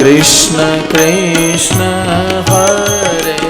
કૃષ્ણ હરે હરે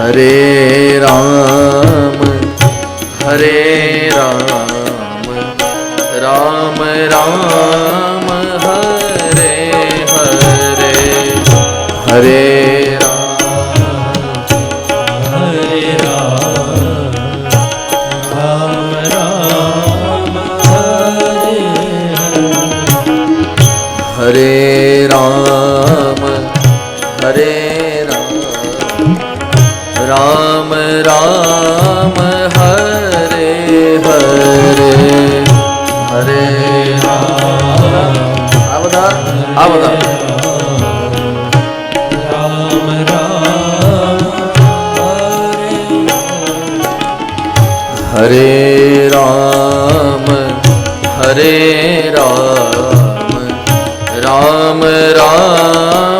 હરે રામ હરે રામ રામ રામ હરે હરે હરે રામ રામ હરે હરે હરે આ બધા આ બધા હરે રામ હરે રામ રામ રામ